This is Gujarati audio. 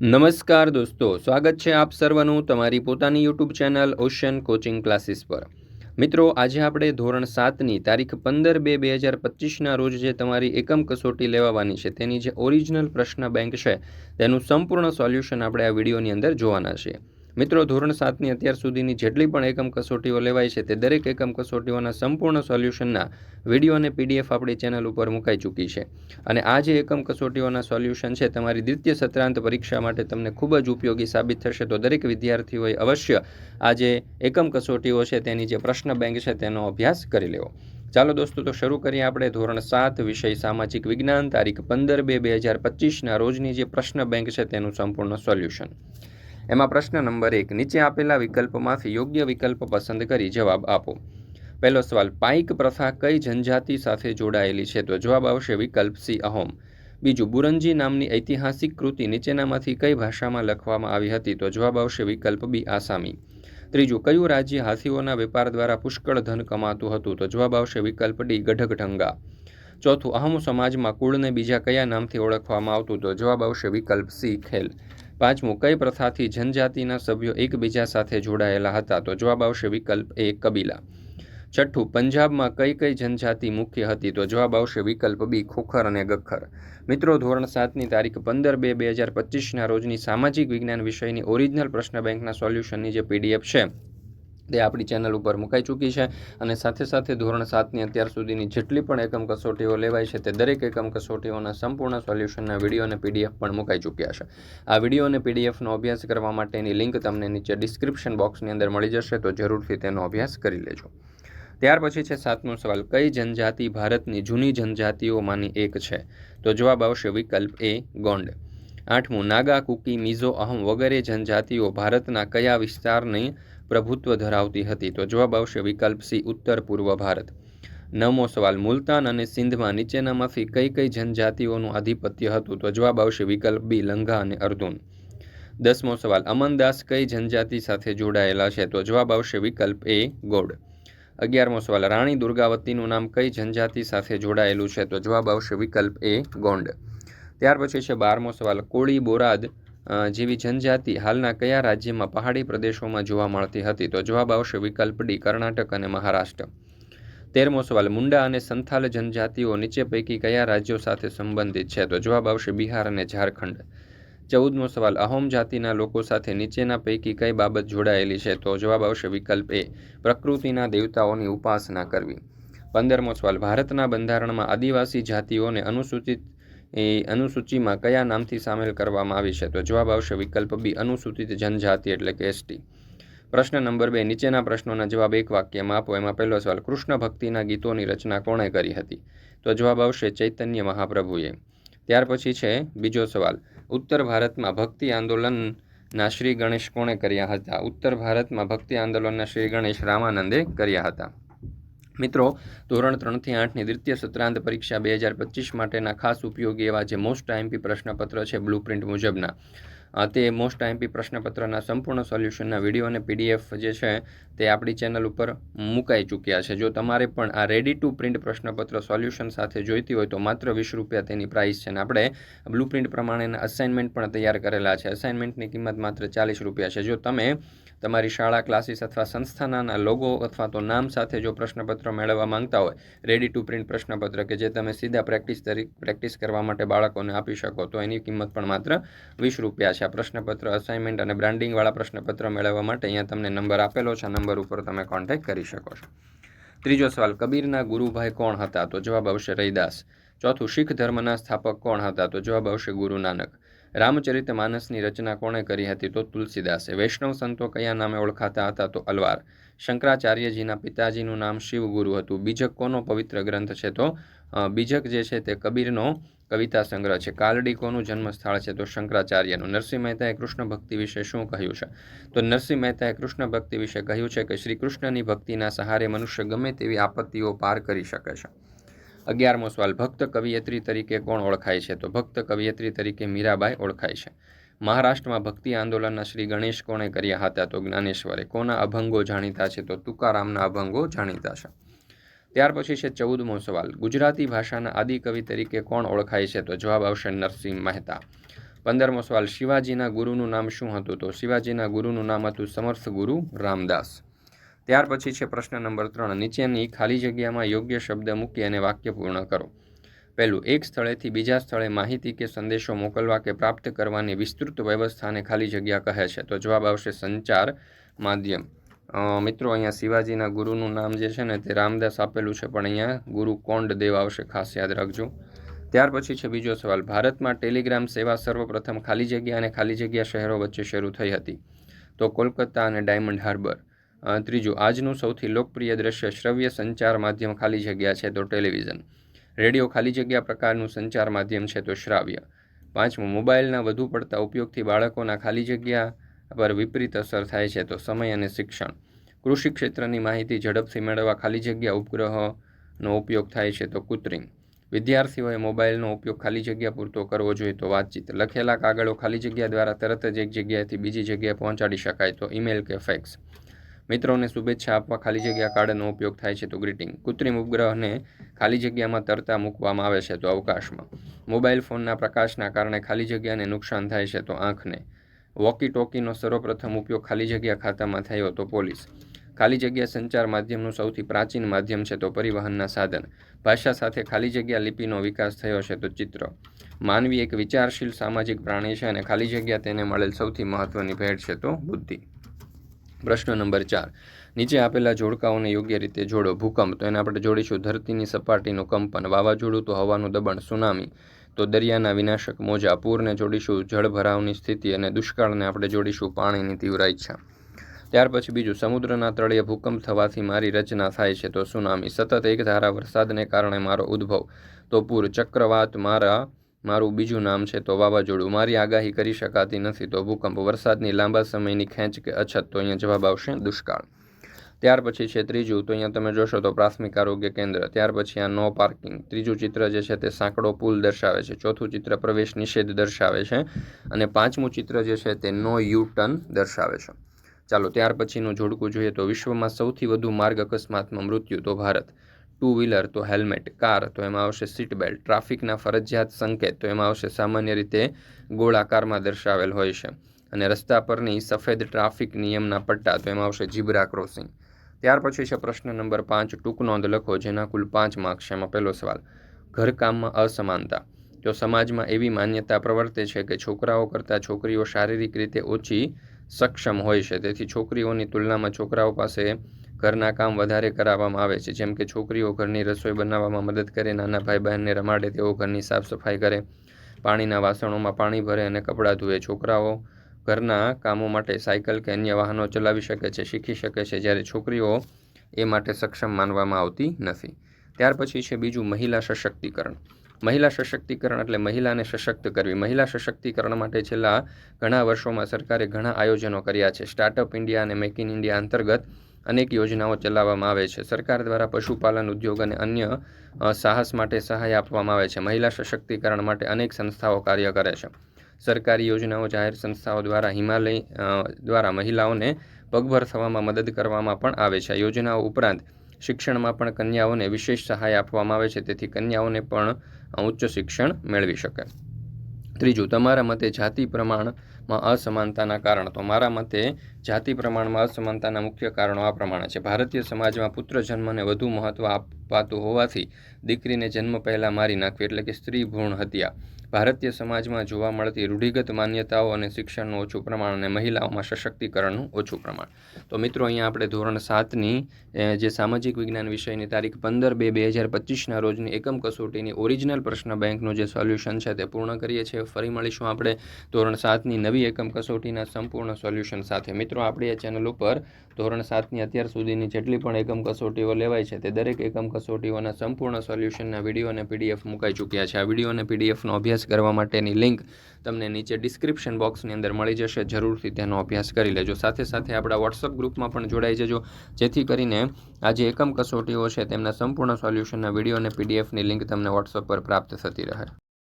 નમસ્કાર દોસ્તો, સ્વાગત છે આપ સર્વનું તમારી પોતાની YouTube channel Ocean coaching classes પર. મિત્રો, આજે આપણે ધોરણ સાતની તારીખ પંદર બે બે હજાર પચીસના રોજ જે તમારી એકમ કસોટી લેવાવાની છે, તેની જે ઓરિજિનલ પ્રશ્ન બેંક છે, તેનું સંપૂર્ણ સોલ્યુશન આપણે આ વિડીયોની અંદર જોવાના છીએ. મિત્રો, ધોરણ સાતની અત્યાર સુધીની જેટલી પણ એકમ કસોટીઓ લેવાય છે તે દરેક એકમ કસોટીઓના સંપૂર્ણ સોલ્યુશનના વીડિયો અને પીડીએફ આપણી ચેનલ ઉપર મુકાઈ ચૂકી છે. અને આ જે એકમ કસોટીઓના સોલ્યુશન છે તમારી દ્વિતીય સત્રાંત પરીક્ષા માટે તમને ખૂબ જ ઉપયોગી સાબિત થશે. તો દરેક વિદ્યાર્થીઓએ અવશ્ય આ જે એકમ કસોટીઓ છે તેની જે પ્રશ્ન બેંક છે તેનો અભ્યાસ કરી લેવો. ચાલો દોસ્તો, તો શરૂ કરીએ આપણે ધોરણ સાત વિષય સામાજિક વિજ્ઞાન તારીખ પંદર બે બે હજાર પચીસના રોજની જે પ્રશ્ન બેંક છે તેનું સંપૂર્ણ સોલ્યુશન. એમાં પ્રશ્ન નંબર એક, નીચે આપેલા વિકલ્પમાંથી યોગ્ય વિકલ્પ પસંદ કરી જવાબ આપો. પહેલો સવાલ, પાઇક પ્રથા કઈ જનજાતિ સાથે જોડાયેલી છે? તો જવાબ આવશે વિકલ્પ સી, અહોમ. બીજું, બુરંજી નામની ઐતિહાસિક કૃતિ નીચેનામાંથી કઈ ભાષામાં લખવામાં આવી હતી? તો જવાબ આવશે વિકલ્પ બી, આસામી. ત્રીજું, કયું રાજ્ય હાથીઓના વેપાર દ્વારા પુષ્કળ ધન કમાતું હતું? તો જવાબ આવશે વિકલ્પ ડી, ગઢગઢંગા. ચોથું, અહમ સમાજમાં કુળને બીજા કયા નામથી ઓળખવામાં આવતું? તો જવાબ આવશે વિકલ્પ સી, ખેલ. પાંચમું, કઈ પ્રથાથી જનજાતિના સભ્યો એકબીજા સાથે જોડાયેલા હતા? તો જવાબ આવશે વિકલ્પ એ, કબીલા. છઠ્ઠું, પંજાબમાં કઈ કઈ જનજાતિ મુખ્ય હતી? તો જવાબ આવશે વિકલ્પ બી, ખોખર અને ગખર મિત્રો, ધોરણ સાતની તારીખ પંદર બે બે હજાર પચીસના રોજની સામાજિક વિજ્ઞાન વિષયની ઓરિજિનલ પ્રશ્ન બેંકના સોલ્યુશનની જે પીડીએફ છે તે આપણી ચેનલ ઉપર મુકાઈ ચૂકી છે અને સાથે સાથે ધોરણ સાતની અત્યાર સુધીની જેટલી પણ એકમ કસોટીઓ લેવાય છે તે દરેક એકમ કસોટીઓના સંપૂર્ણ સોલ્યુશનના વીડિયો અને પીડીએફ પણ મુકાઈ ચૂક્યા છે. આ વીડિયો અને પીડીએફનો અભ્યાસ કરવા માટેની લિંક તમને નીચે ડિસ્ક્રિપ્શન બોક્સની અંદર મળી જશે, તો જરૂરથી તેનો અભ્યાસ કરી લેજો. ત્યાર પછી છે સાતમો સવાલ, કઈ જનજાતિ ભારતની જૂની જનજાતિઓમાંની એક છે? તો જવાબ આવશે વિકલ્પ એ, ગોંડ. આઠમું, નાગા, કુકી, મિઝો, અહમ વગેરે જનજાતિઓ ભારતના કયા વિસ્તારની પ્રભુત્વ ધરાવતી હતી. તો જવાબ આવશે વિકલ્પ સી, ઉત્તર પૂર્વ ભારત. નવમો સવાલ, મુલતાન અને સિંધમાં નીચેનામાંથી કઈ કઈ જનજાતિઓનું આધિપત્ય હતું? તો જવાબ આવશે વિકલ્પ બી, લંઘા અને અર્ધુન. દસમો સવાલ, અમનદાસ કઈ જનજાતિ સાથે જોડાયેલા છે? તો જવાબ આવશે વિકલ્પ એ, ગોડ. અગિયારમો સવાલ, રાણી દુર્ગાવતીનું નામ કઈ જનજાતિ સાથે જોડાયેલું છે? તો જવાબ આવશે વિકલ્પ એ, ગોંડ. ત્યાર પછી છે બારમો સવાલ, કોળી બોરાદ જેવી જનજાતિ હાલના કયા રાજ્યમાં પહાડી પ્રદેશોમાં જોવા મળતી હતી? તો જવાબ આવશે વિકલ્પ ડી, કર્ણાટક અને મહારાષ્ટ્ર. તેરમો સવાલ, મુંડા અને સંથાલ જનજાતિઓ નીચે પૈકી કયા રાજ્યો સાથે સંબંધિત છે? તો જવાબ આવશે બિહાર અને ઝારખંડ. ચૌદમો સવાલ, અહોમ જાતિના લોકો સાથે નીચેના પૈકી કઈ બાબત જોડાયેલી છે? તો જવાબ આવશે વિકલ્પ એ, પ્રકૃતિના દેવતાઓની ઉપાસના કરવી. પંદરમો સવાલ, ભારતના બંધારણમાં આદિવાસી જાતિઓને અનુસૂચિત એ અનુસૂચિમાં કયા નામથી સામેલ કરવામાં આવી છે? તો જવાબ આવશે વિકલ્પ બી, અનુસૂચિત જનજાતિ એટલે કે એસટી. પ્રશ્ન નંબર બે, નીચેના પ્રશ્નોના જવાબ એક વાક્યમાં આપો. એમાં પહેલો સવાલ, કૃષ્ણ ભક્તિના ગીતોની રચના કોણે કરી હતી? તો જવાબ આવશે ચૈતન્ય મહાપ્રભુએ. ત્યાર પછી છે બીજો સવાલ, ઉત્તર ભારતમાં ભક્તિ આંદોલનના શ્રી ગણેશ કોણે કર્યા હતા? ઉત્તર ભારતમાં ભક્તિ આંદોલનના શ્રી ગણેશ રામાનંદે કર્યા હતા. મિત્રો, ધોરણ ત્રણથી આઠની દ્વિતીય સત્રાંત પરીક્ષા બે હજાર પચીસ માટેના ખાસ ઉપયોગી એવા જે મોસ્ટ આઈએમપી પ્રશ્નપત્ર છે બ્લુ પ્રિન્ટ મુજબના. તે મોસ્ટ આઈએમપી પ્રશ્નપત્રના સંપૂર્ણ સોલ્યુશનના વીડિયો અને પીડીએફ જે છે, તે આપણી ચેનલ ઉપર મુકાઈ ચૂક્યા છે. જો તમારે પણ આ રેડી ટુ પ્રિન્ટ પ્રશ્નપત્ર સોલ્યુશન સાથે જોઈતી હોય, તો માત્ર વીસ રૂપિયા તેની પ્રાઇસ છે. અને આપણે બ્લુ પ્રિન્ટ પ્રમાણેના અસાઇનમેન્ટ પણ તૈયાર કરેલા છે. અસાઇનમેન્ટની કિંમત માત્ર ચાલીસ રૂપિયા છે. જો તમે તમારી શાળા, ક્લાસીસ અથવા સંસ્થાના લોગો અથવા તો નામ સાથે જો પ્રશ્નપત્ર મેળવવા માંગતા હોય રેડી ટુ પ્રિન્ટ પ્રશ્નપત્ર કે જે તમે સીધા પ્રેક્ટિસ તરીકે પ્રેક્ટિસ કરવા માટે બાળકોને આપી શકો, તો એની કિંમત પણ માત્ર વીસ રૂપિયા છે. આ પ્રશ્નપત્ર અસાઇનમેન્ટ અને બ્રાન્ડિંગવાળા પ્રશ્નપત્ર મેળવવા માટે અહીંયા તમને નંબર આપેલો છે. આ નંબર ઉપર તમે કોન્ટેક્ટ કરી શકો છો. ત્રીજો સવાલ, કબીરના ગુરુભાઈ કોણ હતા? તો જવાબ આવશે રૈદાસ ચોથું, શીખ ધર્મના સ્થાપક કોણ હતા? તો જવાબ આવશે ગુરુ નાનક. રામચરિત માનસની રચના કોણે કરી હતી તો તુલસીદાસે? વૈષ્ણવ સંતો કયા નામે ઓળખાતા હતા તો અલવાર? શંકરાચાર્યજીના પિતાજીનું નામ શિવગુરુ હતું. બીજક કોનો પવિત્ર ગ્રંથ છે તો બીજક જે છે તે કબીરનો કવિતા સંગ્રહ છે. કાલડી કોનું જન્મસ્થળ છે તો શંકરાચાર્યનું. નરસિંહ મહેતાએ કૃષ્ણ ભક્તિ વિશે શું કહ્યું છે? તો નરસિંહ મહેતાએ કૃષ્ણ ભક્તિ વિશે કહ્યું છે કે શ્રી કૃષ્ણની ભક્તિના સહારે મનુષ્ય ગમે તેવી આપત્તિઓ પાર કરી શકે છે. અગિયારમો સવાલ, ભક્ત કવિયત્રી તરીકે કોણ ઓળખાય છે? તો ભક્ત કવિયત્રી તરીકે મીરાબાઈ ઓળખાય છે. મહારાષ્ટ્રમાં ભક્તિ આંદોલનના શ્રી ગણેશ કોણે કર્યા હતા? તો જ્ઞાનેશ્વરે. કોના અભંગો જાણીતા છે? તો તુકારામના અભંગો જાણીતા છે. ત્યાર પછી છે ચૌદમો સવાલ, ગુજરાતી ભાષાના આદિકવિ તરીકે કોણ ઓળખાય છે? તો જવાબ આવશે નરસિંહ મહેતા. પંદરમો સવાલ, શિવાજીના ગુરુનું નામ શું હતું? તો શિવાજીના ગુરુનું નામ હતું સમર્થ ગુરુ રામદાસ. ત્યાર પછી છે પ્રશ્ન નંબર ત્રણ. નીચેની ખાલી જગ્યામાં યોગ્ય શબ્દ મૂકી અને વાક્ય પૂર્ણ કરો. પહેલું, એક સ્થળેથી બીજા સ્થળે માહિતી કે સંદેશો મોકલવા કે પ્રાપ્ત કરવાની વિસ્તૃત વ્યવસ્થાને ખાલી જગ્યા કહે છે. તો જવાબ આવશે સંચાર માધ્યમ. મિત્રો, અહીંયા શિવાજીના ગુરુનું નામ જે છે ને તે રામદાસ આપેલું છે, પણ અહીંયા ગુરુ કોંડ દેવ આવશે, ખાસ યાદ રાખજો. ત્યાર પછી છે બીજો સવાલ. ભારતમાં ટેલિગ્રામ સેવા સર્વપ્રથમ ખાલી જગ્યા અને ખાલી જગ્યા શહેરો વચ્ચે શરૂ થઈ હતી. તો કોલકાતા અને ડાયમંડ હાર્બર. ત્રીજું, આજનું સૌથી લોકપ્રિય દ્રશ્ય શ્રવ્ય સંચાર માધ્યમ ખાલી જગ્યા છે તો ટેલિવિઝન. રેડિયો ખાલી જગ્યા પ્રકારનું સંચાર માધ્યમ છે તો શ્રાવ્ય. પાંચમું, મોબાઈલના વધુ પડતા ઉપયોગથી બાળકોના ખાલી જગ્યા પર વિપરીત અસર થાય છે તો સમય અને શિક્ષણ. કૃષિ ક્ષેત્રની માહિતી ઝડપથી મેળવવા ખાલી જગ્યા ઉપગ્રહનો ઉપયોગ થાય છે તો કૃત્રિમ. વિદ્યાર્થીઓએ મોબાઈલનો ઉપયોગ ખાલી જગ્યા પૂરતો કરવો જોઈએ તો વાતચીત. લખેલા કાગળો ખાલી જગ્યા દ્વારા તરત જ એક જગ્યાએથી બીજી જગ્યાએ પહોંચાડી શકાય તો ઈમેલ કે ફેક્સ. મિત્રોને શુભેચ્છા આપવા ખાલી જગ્યા કાર્ડનો ઉપયોગ થાય છે તો ગ્રીટિંગ. કૃત્રિમ ઉપગ્રહને ખાલી જગ્યામાં તરતા મૂકવામાં આવે છે તો અવકાશમાં. મોબાઈલ ફોનના પ્રકાશના કારણે ખાલી જગ્યાને નુકસાન થાય છે તો આંખને. વોકી ટોકીનો સર્વપ્રથમ ઉપયોગ ખાલી જગ્યા ખાતામાં થયો તો પોલીસ. ખાલી જગ્યા સંચાર માધ્યમનું સૌથી પ્રાચીન માધ્યમ છે તો પરિવહનના સાધન. ભાષા સાથે ખાલી જગ્યા લિપિનો વિકાસ થયો છે તો ચિત્ર. માનવી એક વિચારશીલ સામાજિક પ્રાણી છે અને ખાલી જગ્યા તેને મળેલ સૌથી મહત્વની ભેટ છે તો બુદ્ધિ. પ્રશ્ન નંબર ચાર. નીચે આપેલા જોડકાઓને યોગ્ય રીતે જોડો. ભૂકંપ, તો એને આપણે જોડીશું. ધરતીની સપાટીનું કંપન, વાવાઝોડું, તો હવાનું દબાણ, સુનામી, તો દરિયાના વિનાશક મોજા. પૂરને જોડીશું જળભરાવની સ્થિતિ અને દુષ્કાળને આપણે જોડીશું પાણીની તીવ્ર ઈચ્છા. ત્યાર પછી બીજું, સમુદ્રના તળિયે ભૂકંપ થવાથી મારી રચના થાય છે, તો સુનામી. સતત એક ધારા વરસાદને કારણે મારો ઉદ્ભવ. તો પૂર, ચક્રવાત મારા મારું બીજું નામ છે તો વાવાઝોડું. મારી આગાહી કરી શકાતી નથી તો ભૂકંપ. વરસાદની લાંબા સમયની ખેંચ કે અછત તો અહીંયા જવાબ આવશે દુષ્કાળ. ત્યાર પછી છે ત્રીજું, તો અહીંયા તમે જોશો તો પ્રાથમિક આરોગ્ય કેન્દ્ર. ત્યાર પછી આ નો પાર્કિંગ. ત્રીજું ચિત્ર જે છે તે સાંકડો પુલ દર્શાવે છે. ચોથું ચિત્ર પ્રવેશ નિષેધ દર્શાવે છે. અને પાંચમું ચિત્ર જે છે તે નો યુ ટર્ન દર્શાવે છે. ચાલો, ત્યાર પછીનું જોડકું જોઈએ તો વિશ્વમાં સૌથી વધુ માર્ગ અકસ્માતમાં મૃત્યુ તો ભારત. ટુ વ્હીલર, તો હેલ્મેટ, કાર, તો એમાં આવશે સીટ બેલ્ટ, ટ્રાફિકના ફરજિયાત સંકેત, તો એમાં આવશે સામાન્ય રીતે ગોળાકારમાં દર્શાવેલ હોય છે. અને રસ્તા પરની સફેદ ટ્રાફિક નિયમના પટ્ટા, તો એમાં આવશે જીબ્રા ક્રોસિંગ. ત્યાર પછી છે પ્રશ્ન નંબર પાંચ, ટૂંક નોંધ લખો, જેના કુલ પાંચ માર્ક્સ એમાં પહેલો સવાલ, ઘરકામમાં અસમાનતા. તો સમાજમાં એવી માન્યતા પ્રવર્તે છે કે છોકરાઓ કરતાં છોકરીઓ શારીરિક રીતે ઓછી સક્ષમ હોય છે. તેથી છોકરીઓની તુલનામાં છોકરાઓ પાસે ઘરના કામ વધારે કરાવવામાં આવે છે. જેમ કે છોકરીઓ ઘરની રસોઈ બનાવવામાં મદદ કરે, નાના ભાઈ બહેનને રમાડે, તેઓ ઘરની સાફ સફાઈ કરે, પાણીના વાસણોમાં પાણી ભરે અને કપડાં ધુએ છોકરાઓ ઘરના કામો માટે સાયકલ કે અન્ય વાહનો ચલાવી શકે છે, શીખી શકે છે, જ્યારે છોકરીઓ એ માટે સક્ષમ માનવામાં આવતી નથી. ત્યાર પછી છે બીજું મહિલા સશક્તિકરણ. મહિલા સશક્તિકરણ એટલે મહિલાને સશક્ત કરવી. મહિલા સશક્તિકરણ માટે છેલ્લા ઘણા વર્ષોમાં સરકારે ઘણા આયોજનો કર્યા છે. સ્ટાર્ટઅપ ઇન્ડિયા અને મેક ઇન ઇન્ડિયા અંતર્ગત અનેક યોજનાઓ ચલાવવામાં આવે છે. સરકાર દ્વારા પશુપાલન ઉદ્યોગ અને અન્ય સાહસ માટે સહાય આપવામાં આવે છે. મહિલા સશક્તિકરણ માટે અનેક સંસ્થાઓ કાર્ય કરે છે. સરકારી યોજનાઓ, જાહેર સંસ્થાઓ દ્વારા હિમાલય દ્વારા મહિલાઓને પગભર થવામાં મદદ કરવામાં પણ આવે છે. યોજનાઓ ઉપરાંત શિક્ષણમાં પણ કન્યાઓને વિશેષ સહાય આપવામાં આવે છે. તેથી કન્યાઓને પણ ઉચ્ચ શિક્ષણ મેળવી શકે ત્રીજું, તમારા મતે જાતિ પ્રમાણમાં અસમાનતાના કારણ. તો મારા મતે જાતિ પ્રમાણમાં અસમાનતાના મુખ્ય કારણો આ પ્રમાણે છે. ભારતીય સમાજમાં પુત્ર જન્મને વધુ મહત્ત્વ અપાતું હોવાથી દીકરીને જન્મ પહેલાં મારી નાખવી એટલે કે સ્ત્રી ભ્રૂણ હત્યા. ભારતીય સમાજમાં જોવા મળતી રૂઢિગત માન્યતાઓ અને શિક્ષણનું ઓછું પ્રમાણ અને મહિલાઓમાં સશક્તિકરણનું ઓછું પ્રમાણ. તો મિત્રો, અહીંયા આપણે ધોરણ સાતની જે સામાજિક વિજ્ઞાન વિષયની તારીખ પંદર બે બે હજાર પચીસના રોજની એકમ કસોટીની ઓરિજિનલ પ્રશ્ન બેંકનું જે સોલ્યુશન છે તે પૂર્ણ કરીએ છીએ. ફરી મળીશું આપણે ધોરણ સાતની નવી એકમ કસોટીના સંપૂર્ણ સોલ્યુશન સાથે. મિત્રો, આપણી આ ચેનલ ઉપર ધોરણ સાતની અત્યાર સુધીની જેટલી પણ એકમ કસોટીઓ લેવાય છે તે દરેક એકમ કસોટીઓના સંપૂર્ણ સોલ્યુશનના વીડિયો અને પીડીએફ મુકાઈ ચૂક્યા છે. આ વીડિયો અને પીડીએફનો અભ્યાસ કરવા માટેની લિંક તમને નીચે ડિસ્ક્રિપ્શન બોક્સની અંદર મળી જશે. જરૂરથી તેનો અભ્યાસ કરી લેજો. સાથે સાથે આપણા વોટ્સઅપ ગ્રુપમાં પણ જોડાઈ જજો. જેથી કરીને આ જે એકમ કસોટીઓ છે, તેમના સંપૂર્ણ સોલ્યુશનના વીડિયો અને પીડીએફની લિંક તમને વોટ્સઅપ પર પ્રાપ્ત થતી રહે.